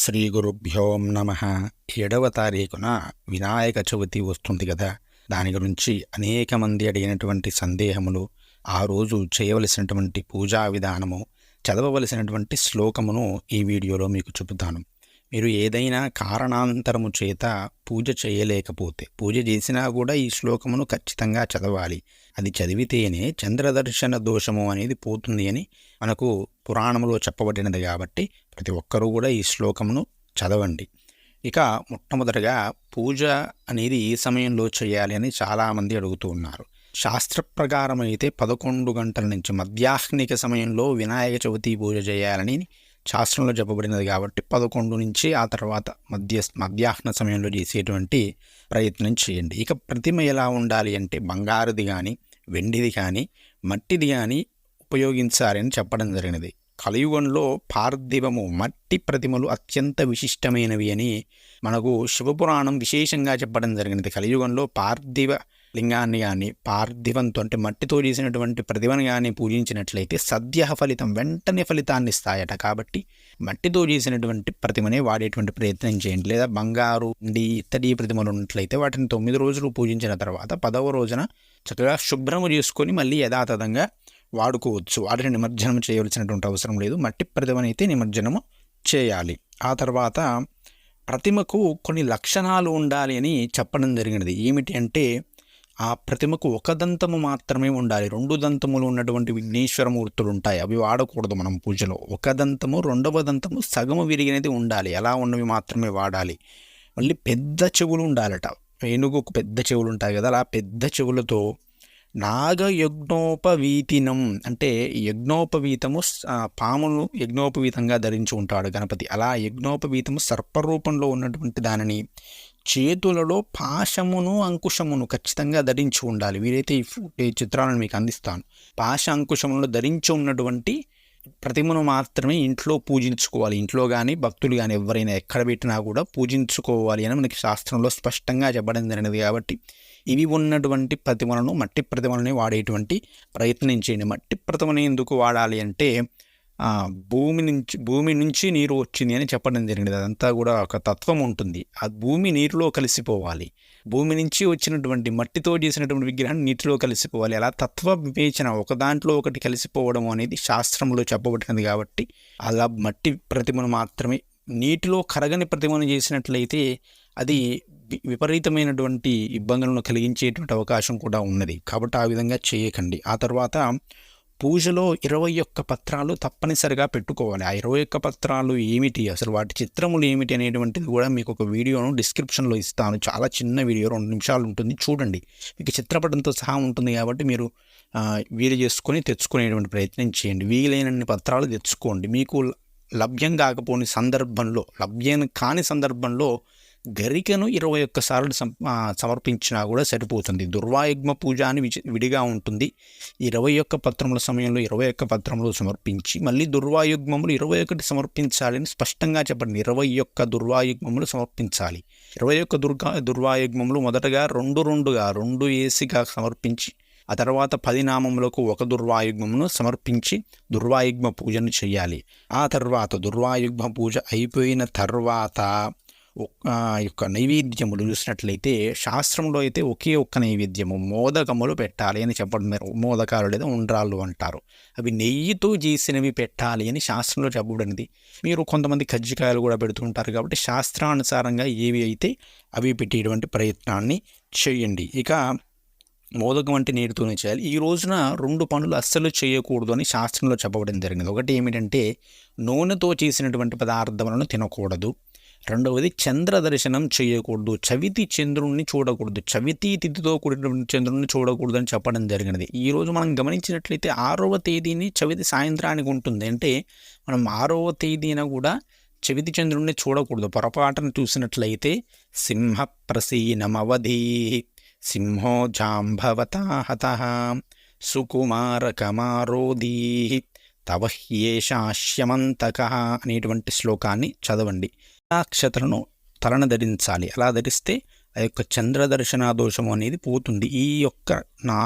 శ్రీ గురుభ్యో నమ. ఏడవ తారీఖున వినాయక చవితి వస్తుంది కదా. దాని గురించి అనేక మంది అడిగినటువంటి సందేహములు ఆ రోజు చేయవలసినటువంటి పూజా విధానము చదవవలసినటువంటి శ్లోకమును ఈ వీడియోలో మీకు చెబుతాను. మీరు ఏదైనా కారణాంతరము చేత పూజ చేయలేకపోతే పూజ చేసినా కూడా ఈ శ్లోకమును ఖచ్చితంగా చదవాలి. అది చదివితేనే చంద్రదర్శన దోషము అనేది పోతుంది అని మనకు పురాణంలో చెప్పబడినది కాబట్టి ప్రతి ఒక్కరూ కూడా ఈ శ్లోకమును చదవండి. ఇక మొట్టమొదటగా పూజ అనేది ఏ సమయంలో చేయాలి అని చాలామంది అడుగుతూ ఉన్నారు. శాస్త్ర ప్రకారం అయితే పదకొండు గంటల నుంచి మధ్యాహ్నిక సమయంలో వినాయక చవితి పూజ చేయాలని శాస్త్రంలో చెప్పబడినది కాబట్టి పదకొండు నుంచి ఆ తర్వాత మధ్య మధ్యాహ్న సమయంలో చేసేటువంటి ప్రయత్నం చేయండి. ఇక ప్రతిమ ఎలా ఉండాలి అంటే బంగారుది కానీ వెండిది కానీ మట్టిది కానీ ఉపయోగించాలని చెప్పడం జరిగినది. కలియుగంలో పార్థివము మట్టి ప్రతిమలు అత్యంత విశిష్టమైనవి అని మనకు శివపురాణం విశేషంగా చెప్పడం జరిగినది. కలియుగంలో పార్థివ లింగాన్ని కానీ పార్థివంతో అంటే మట్టితో చేసినటువంటి ప్రతిభను కానీ పూజించినట్లయితే సద్య ఫలితం వెంటనే ఫలితాన్ని ఇస్తాయట. కాబట్టి మట్టితో చేసినటువంటి ప్రతిమనే వాడేటువంటి ప్రయత్నం చేయండి. లేదా బంగారు ఉండి ఇత్తడి ప్రతిమలు ఉన్నట్లయితే వాటిని తొమ్మిది రోజులు పూజించిన తర్వాత పదవ రోజున చక్కగా శుభ్రము చేసుకొని మళ్ళీ యథాతథంగా వాడుకోవచ్చు. వాటిని నిమజ్జనం చేయవలసినటువంటి అవసరం లేదు. మట్టి ప్రతిమనైతే నిమజ్జనము చేయాలి. ఆ తర్వాత ప్రతిమకు కొన్ని లక్షణాలు ఉండాలి అని చెప్పడం జరిగినది. ఏమిటి అంటే ఆ ప్రతిమకు ఒక దంతము మాత్రమే ఉండాలి. రెండు దంతములు ఉన్నటువంటి విఘ్నేశ్వరమూర్తులు ఉంటాయి అవి వాడకూడదు మనం పూజలో. ఒక దంతము రెండవ దంతము సగము విరిగినది ఉండాలి. ఎలా ఉన్నవి మాత్రమే వాడాలి. మళ్ళీ పెద్ద చెవులు ఉండాలట ఏనుగుకు పెద్ద చెవులు ఉంటాయి కదా అలా పెద్ద చెవులతో నాగయజ్ఞోపవీతినం అంటే యజ్ఞోపవీతము పామును యజ్ఞోపవీతంగా ధరించి ఉంటాడు గణపతి. అలా యజ్ఞోపవీతము సర్పరూపంలో ఉన్నటువంటి దానిని చేతులలో పాశమును అంకుశమును ఖచ్చితంగా ధరించి ఉండాలి. వీరైతే ఈ చిత్రాలను మీకు అందిస్తాను. పాశ అంకుశములను ధరించి ఉన్నటువంటి ప్రతిమను మాత్రమే ఇంట్లో పూజించుకోవాలి. ఇంట్లో కానీ భక్తులు కానీ ఎవరైనా ఎక్కడ పెట్టినా కూడా పూజించుకోవాలి అని మనకి శాస్త్రంలో స్పష్టంగా చెప్పడం జరిగినది కాబట్టి ఇవి ఉన్నటువంటి ప్రతిమలను మట్టి ప్రతిమలని వాడేటువంటి ప్రయత్నం చేయండి మట్టి ప్రతిమని ఎందుకు వాడాలి అంటే భూమి నుంచి భూమి నుంచి నీరు వచ్చింది అని చెప్పడం జరిగింది. అదంతా కూడా ఒక తత్వం ఉంటుంది. ఆ భూమి నీరులో కలిసిపోవాలి. భూమి నుంచి వచ్చినటువంటి మట్టితో చేసినటువంటి విగ్రహాన్ని నీటిలో కలిసిపోవాలి. అలా తత్వ వివేచన ఒక దాంట్లో ఒకటి కలిసిపోవడం అనేది శాస్త్రంలో చెప్పబడినది కాబట్టి అలా మట్టి ప్రతిమను మాత్రమే నీటిలో కరగని ప్రతిమను చేసినట్లయితే అది విపరీతమైనటువంటి ఇబ్బందులను కలిగించేటువంటి అవకాశం కూడా ఉన్నది. కాబట్టి ఆ విధంగా చేయకండి. ఆ తర్వాత పూజలో ఇరవై ఒక్క పత్రాలు తప్పనిసరిగా పెట్టుకోవాలి. ఆ ఇరవై ఒక్క పత్రాలు ఏమిటి? అసలు వాటి చిత్రములు ఏమిటి అనేటువంటిది కూడా మీకు ఒక వీడియోను డిస్క్రిప్షన్లో ఇస్తాను. చాలా చిన్న వీడియో రెండు నిమిషాలు ఉంటుంది. చూడండి. మీకు చిత్రపటంతో సహా ఉంటుంది కాబట్టి మీరు వీలు చేసుకొని తెచ్చుకునేటువంటి ప్రయత్నం చేయండి. వీలైనన్ని పత్రాలు తెచ్చుకోండి. మీకు లభ్యం కాకపోని సందర్భంలో లభ్యం కాని సందర్భంలో గరికను ఇరవై ఒక్కసార్లు సమర్పించినా కూడా సరిపోతుంది. దుర్వాయుగ్మ పూజ అని విడిగా ఉంటుంది. ఇరవై ఒక్క పత్రముల సమయంలో ఇరవై ఒక్క పత్రములు సమర్పించి మళ్ళీ దుర్వాయుగ్మములు ఇరవై ఒకటి సమర్పించాలని స్పష్టంగా చెప్పండి. ఇరవై ఒక్క దుర్వాయుగ్మములు సమర్పించాలి. ఇరవై ఒక్క దుర్గా దుర్వాయుగ్మములు మొదటగా రెండు రెండుగా రెండు ఏసీగా సమర్పించి ఆ తర్వాత పది నామములకు ఒక దుర్వాయుగ్మమును సమర్పించి దుర్వాయుగ్మ పూజను చేయాలి. ఆ తర్వాత దుర్వాయుగ్మ పూజ అయిపోయిన తర్వాత యొక్క నైవేద్యములు చూసినట్లయితే శాస్త్రంలో అయితే ఒకే ఒక్క నైవేద్యము మోదకములు పెట్టాలి అని చెప్పడం మోదకాలు లేదా ఉండ్రాళ్ళు అంటారు. అవి నెయ్యితో చేసినవి పెట్టాలి అని శాస్త్రంలో చెప్పబడినది. మీరు కొంతమంది కజ్జికాయలు కూడా పెడుతుంటారు కాబట్టి శాస్త్రానుసారంగా ఏవి అయితే అవి పెట్టేటువంటి ప్రయత్నాన్ని చేయండి. ఇక మోదకం అంటే నీటితోనే చేయాలి. ఈ రోజున రెండు పనులు అస్సలు చేయకూడదు అని శాస్త్రంలో చెప్పబడం జరిగింది. ఒకటి ఏమిటంటే నూనెతో చేసినటువంటి పదార్థములను తినకూడదు. రెండవది చంద్ర దర్శనం చేయకూడదు. చవితి చంద్రుణ్ణి చూడకూడదు. చవితి తిథితో కూడినటువంటి చంద్రుణ్ణి చూడకూడదు అని చెప్పడం జరిగినది. ఈరోజు మనం గమనించినట్లయితే ఆరవ తేదీని చవితి సాయంత్రానికి ఉంటుంది. అంటే మనం ఆరవ తేదీన కూడా చవితి చంద్రుణ్ణి చూడకూడదు. పొరపాటును చూసినట్లయితే సింహ ప్రసీనమవధీ సింహో జాంభవతాహత సుకుమార కమారోధీ తవహ్యేషాశ్యమంతక అనేటువంటి శ్లోకాన్ని చదవండి. నక్షత్రను తలన ధరించాలి. అలా ధరిస్తే ఆ యొక్క చంద్ర దర్శన దోషము అనేది పోతుంది. ఈ యొక్క నా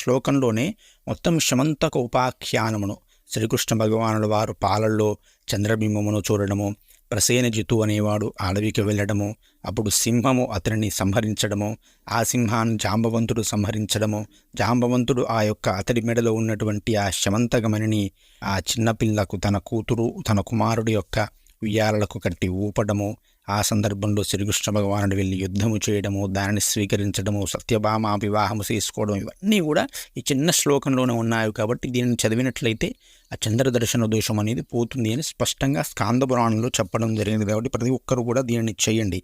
శ్లోకంలోనే మొత్తం శమంతక ఉపాఖ్యానమును శ్రీకృష్ణ భగవానుల వారు పాలల్లో చంద్రబింబమును చూడడము ప్రసేనజితు అనేవాడు అడవికి వెళ్ళడము అప్పుడు సింహము అతనిని సంహరించడము ఆ సింహాన్ని జాంబవంతుడు సంహరించడము జాంబవంతుడు ఆ యొక్క అతడి మెడలో ఉన్నటువంటి ఆ శమంతగమణిని ఆ చిన్నపిల్లకు తన కూతురు తన కుమారుడి యొక్క ఉయ్యాలలకు కట్టి ఊపడము ఆ సందర్భంలో శ్రీకృష్ణ భగవానుడు వెళ్ళి యుద్ధము చేయడము దానిని స్వీకరించడము సత్యభామ వివాహము చేసుకోవడం ఇవన్నీ కూడా ఈ చిన్న శ్లోకంలోనే ఉన్నాయి కాబట్టి దీనిని చదివినట్లయితే ఆ చంద్రదర్శన దోషం అనేది పోతుంది అని స్పష్టంగా స్కాంద పురాణంలో చెప్పడం జరిగింది కాబట్టి ప్రతి ఒక్కరు కూడా దీనిని చేయండి.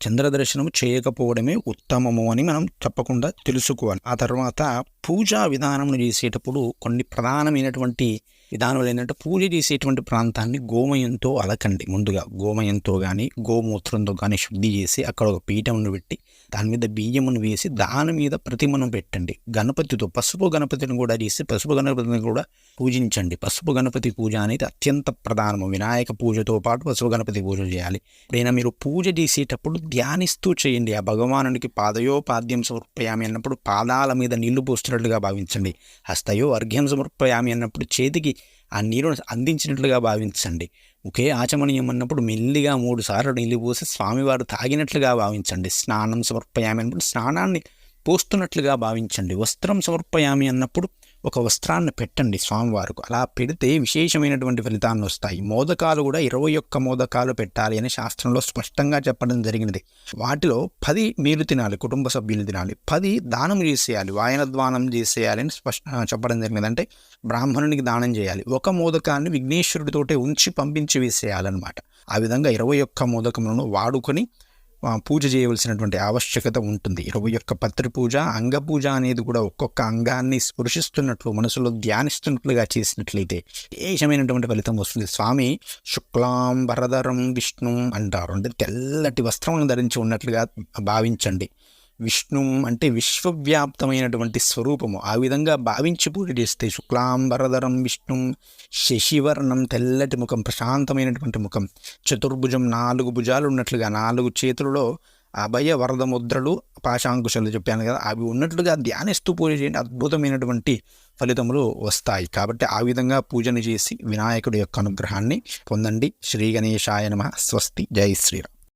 చంద్రదర్శనం చేయకపోవడమే ఉత్తమము అని మనం తప్పకుండా తెలుసుకోవాలి. ఆ తర్వాత పూజా విధానం చేసేటప్పుడు కొన్ని ప్రధానమైనటువంటి విధానాలు ఏంటంటే పూజ చేసేటువంటి ప్రాంతాన్ని గోమయంతో అలకండి. ముందుగా గోమయంతో కానీ గోమూత్రంతో కానీ శుద్ధి చేసి అక్కడ ఒక పీఠంను పెట్టి దాని మీద బియ్యమును వేసి దాని మీద ప్రతిమను పెట్టండి. గణపతితో పసుపు గణపతిని కూడా చేసి పసుపు గణపతిని కూడా పూజించండి. పసుపు గణపతి పూజ అనేది అత్యంత ప్రధానము. వినాయక పూజతో పాటు పసుపు గణపతి పూజ చేయాలి. ఎప్పుడైనా మీరు పూజ చేసేటప్పుడు ధ్యానిస్తూ చేయండి. ఆ భగవానునికి పాదయోపాద్యం సమర్పయామి అన్నప్పుడు పాదాల మీద నీళ్ళు పోస్తున్నట్లుగా భావించండి. హస్తయో అర్ఘ్యం సమర్పయామి అన్నప్పుడు చేతికి ఆ నీరును అందించినట్లుగా భావించండి. ఒకే ఆచమనీయం అన్నప్పుడు మెల్లిగా మూడు సార్లు నీళ్ళు పోసి స్వామివారు తాగినట్లుగా భావించండి. స్నానం సమర్పయామి అన్నప్పుడు స్నానాన్ని పోస్తున్నట్లుగా భావించండి. వస్త్రం సమర్పయామి అన్నప్పుడు ఒక వస్త్రాన్ని పెట్టండి స్వామివారికి. అలా పెడితే విశేషమైనటువంటి ఫలితాన్ని వస్తాయి. మోదకాలు కూడా ఇరవై ఒక్క మోదకాలు పెట్టాలి అని శాస్త్రంలో స్పష్టంగా చెప్పడం జరిగినది. వాటిలో పది మీరు తినాలి కుటుంబ సభ్యులు తినాలి. పది దానం చేసేయాలి వాయనద్వానం చేసేయాలి అని స్పష్ట చెప్పడం జరిగినది అంటే బ్రాహ్మణునికి దానం చేయాలి. ఒక మోదకాన్ని విఘ్నేశ్వరుడితోటే ఉంచి పంపించి వేసేయాలన్నమాట. ఆ విధంగా ఇరవై ఒక్క మోదకములను వాడుకొని పూజ చేయవలసినటువంటి ఆవశ్యకత ఉంటుంది. ఇరవై యొక్క పత్రి పూజ అంగ పూజ అనేది కూడా ఒక్కొక్క అంగాన్ని స్పృశిస్తున్నట్లు మనసులో ధ్యానిస్తున్నట్లుగా చేసినట్లయితే విశేషమైనటువంటి ఫలితం వస్తుంది. స్వామి శుక్లాం వరదరం విష్ణు అంటారు. అంటే తెల్లటి వస్త్రములను ధరించి ఉన్నట్లుగా భావించండి. విష్ణు అంటే విశ్వవ్యాప్తమైనటువంటి స్వరూపము. ఆ విధంగా భావించి పూజ చేస్తే శుక్లాంబరధరం విష్ణు శశివర్ణం తెల్లటి ముఖం ప్రశాంతమైనటువంటి ముఖం చతుర్భుజం నాలుగు భుజాలు ఉన్నట్లుగా నాలుగు చేతులలో అభయ వరద ముద్రలు పాశాంకుశలు చెప్పాను కదా అవి ఉన్నట్లుగా ధ్యానిస్తూ పూజ చేయండి. అద్భుతమైనటువంటి ఫలితములు వస్తాయి. కాబట్టి ఆ విధంగా పూజను చేసి వినాయకుడి యొక్క అనుగ్రహాన్ని పొందండి. శ్రీ గణేశాయ నమ. స్వస్తి. జై శ్రీరామ్.